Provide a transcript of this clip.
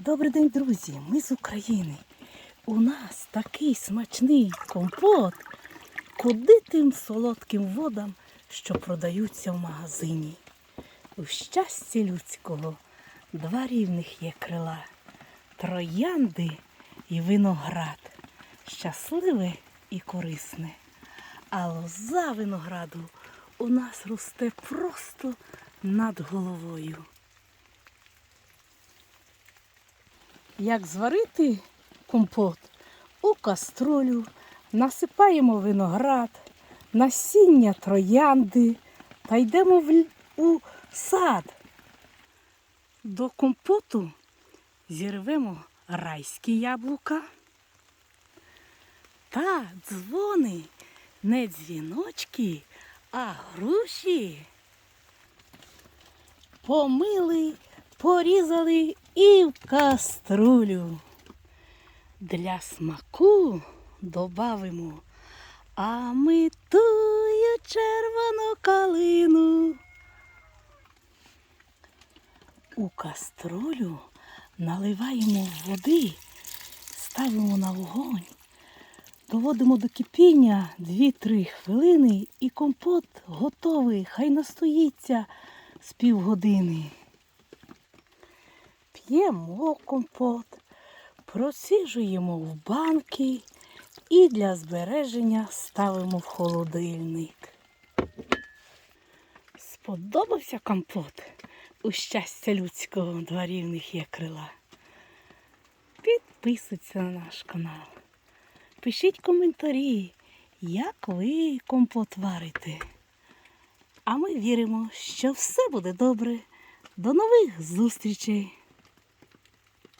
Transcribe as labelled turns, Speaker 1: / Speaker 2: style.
Speaker 1: Добрий день, друзі! Ми з України. У нас такий смачний компот. Куди тим солодким водам, що продаються в магазині? У щасті людського два рівних є крила, троянди і виноград. Щасливе і корисне. А лоза винограду у нас росте просто над головою. Як зварити компот у каструлю, насипаємо виноград, насіння троянди та йдемо в, у сад. До компоту зірвемо райські яблука та дзвони, не дзвіночки, а груші. Помили, порізали і в каструлю. Для смаку добавимо, а червону калину. У каструлю наливаємо води, ставимо на вогонь, доводимо до кипіння 2-3 хвилини і компот готовий. Хай настоїться з півгодини. П'ємо компот, проціжуємо в банки і для збереження ставимо в холодильник. Сподобався компот? У щастя людського два рівних є крила. Підписуйтесь на наш канал. Пишіть коментарі, як ви компот варите. А ми віримо, що все буде добре. До нових зустрічей!